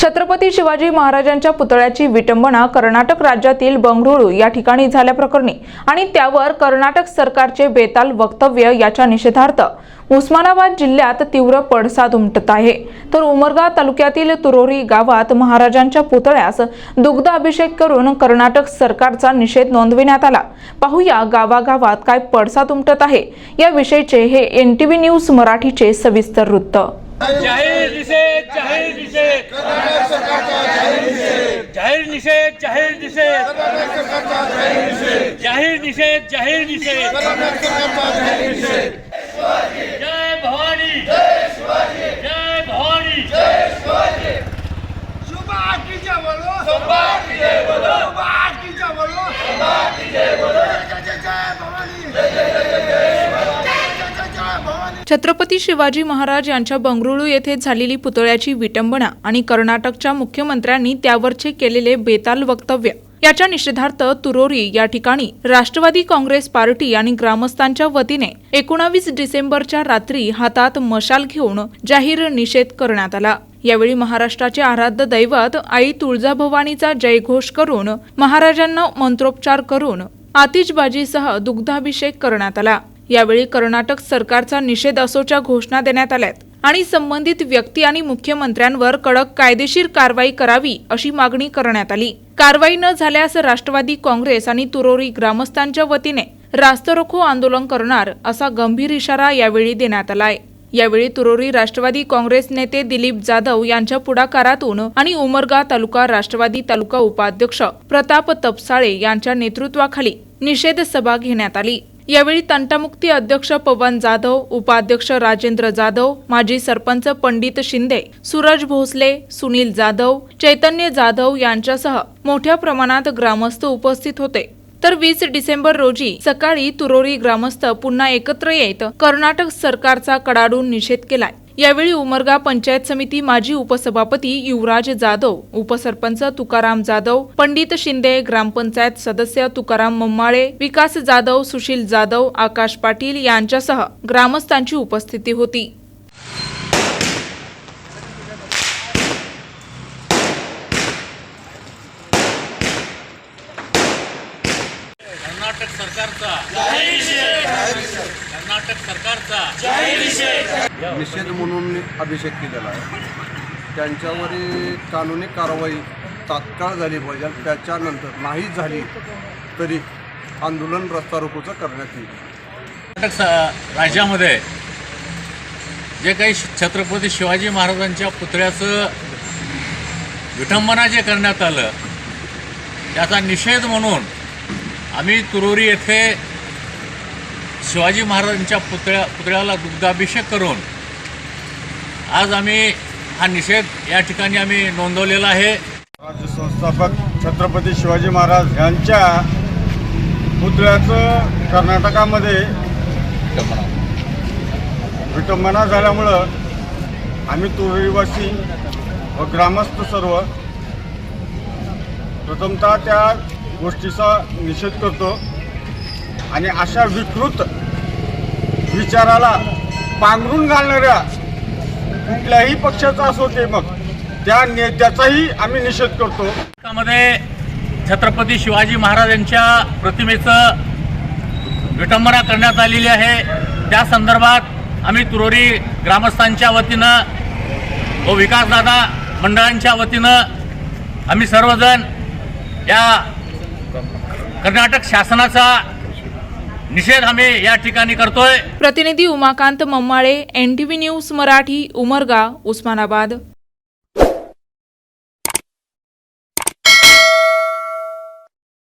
छत्रपती शिवाजी महाराजांच्या पुतळ्याची विटंबना कर्नाटक राज्यातील बंगळुरू या ठिकाणी झाल्याप्रकरणी आणि त्यावर कर्नाटक सरकारचे बेताल वक्तव्य याच्या निषेधार्थ. उस्मानाबाद जिल्ह्यात तीव्र पडसाद उमटत आहे. तर उमरगा तालुक्यातील तुरोरी गावात महाराजांच्या पुतळ्यास दुग्ध अभिषेक करून कर्नाटक सरकारचा निषेध नोंदविण्यात आला. पाहूया गावागावात काय पडसाद उमटत आहे. याविषयीचे हे एनटीव्ही न्यूज मराठीचे सविस्तर वृत्त. जाहीर निषेध। जाहीर निषेध जाहीर निषेध। जाहीर निषेध जाहीर निषेध। जाहीर निषेध जय भवानी। जय भवानी सुबह की जय बोलो। छत्रपती शिवाजी महाराज यांच्या बंगळुरू येथे झालेली पुतळ्याची विटंबना आणि कर्नाटकच्या मुख्यमंत्र्यांनी त्यावरचे केलेले बेताल वक्तव्य. याच्या निषेधार्थ तुरोरी या ठिकाणी राष्ट्रवादी काँग्रेस पार्टी आणि ग्रामस्थांच्या वतीने एकोणावीस डिसेंबरच्या रात्री हातात मशाल घेऊन जाहीर निषेध करण्यात आला. यावेळी महाराष्ट्राचे आराध्य दैवत आई तुळजाभवानीचा जयघोष करून महाराजांना मंत्रोपचार करून आतिषबाजीसह दुग्धाभिषेक करण्यात आला. यावेळी कर्नाटक सरकारचा निषेध असोच्या घोषणा देण्यात आल्यात. आणि संबंधित व्यक्ती आणि मुख्यमंत्र्यांवर कडक कायदेशीर कारवाई करावी अशी मागणी करण्यात आली. कारवाई न झाल्यास राष्ट्रवादी काँग्रेस आणि तुरोरी ग्रामस्थांच्या वतीने रास्तरोखो आंदोलन करणार असा गंभीर इशारा यावेळी देण्यात आलाय. यावेळी तुरोरी राष्ट्रवादी काँग्रेस नेते दिलीप जाधव यांच्या पुढाकारातून आणि उमरगा तालुका राष्ट्रवादी तालुका उपाध्यक्ष प्रताप तपसाळे यांच्या नेतृत्वाखाली निषेध सभा घेण्यात आली. यावेळी तंटामुक्ती अध्यक्ष पवन जाधव उपाध्यक्ष राजेंद्र जाधव माजी सरपंच पंडित शिंदे सूरज भोसले सुनील जाधव चैतन्य जाधव यांच्यासह मोठ्या प्रमाणात ग्रामस्थ उपस्थित होते. तर वीस डिसेंबर रोजी सकाळी तुरोरी ग्रामस्थ पुन्हा एकत्र येत कर्नाटक सरकारचा कडाडून निषेध केलाय. यावेळी उमरगा पंचायत समिती माजी उपसभापती युवराज जाधव उपसरपंच तुकाराम जाधव पंडित शिंदे ग्रामपंचायत सदस्य तुकाराम मम्माळे विकास जाधव सुशील जाधव आकाश पाटील यांच्यासह ग्रामस्थांची उपस्थिती होती. कर्नाटक सरकारचा कर्नाटक सरकारचा. निषेध. म्हणून अभिषेक केलेला आहे. त्यांच्यावरील कानूनी कारवाई तात्काळ झाली पाहिजे त्याच्यानंतर नाही झाली तरी आंदोलन रस्ता रोकोचं करण्यात येईल. कर्नाटक स- राज्यामध्ये जे काही छत्रपती शिवाजी महाराजांच्या पुतळ्याचं विटंबना जे करण्यात आलं त्याचा निषेध म्हणून आम्ही तुरोरी येथे शिवाजी महाराजांच्या पुतळ्या पुतळ्याला दुग्धाभिषेक करून आज आम्ही हा निषेध या ठिकाणी आम्ही नोंदवलेला आहे. राज्य संस्थापक छत्रपती शिवाजी महाराज यांच्या पुतळ्याचं कर्नाटकामध्ये विटंबना झाल्यामुळं आम्ही तुरळीवासी व ग्रामस्थ सर्व प्रथमतः त्या गोष्टीचा निषेध करतो. आणि अशा विकृत विचाराला पांघरून घालणाऱ्या कुठल्याही पक्षाचा असो ते मग त्या नेत्याचाही आम्ही निषेध करतो. त्यामध्ये छत्रपती शिवाजी महाराजांच्या प्रतिमेचं विटंबना करण्यात आलेली आहे. त्या संदर्भात आम्ही तुरोरी ग्रामस्थांच्या वतीनं व विकासदादा मंडळांच्या वतीनं आम्ही सर्वजण या कर्नाटक शासनाचा निषेध आम्ही या ठिकाणी करतोय. प्रतिनिधी उमाकांत मम्माळे एनटीव्ही न्यूज मराठी उमरगा उस्मानाबाद.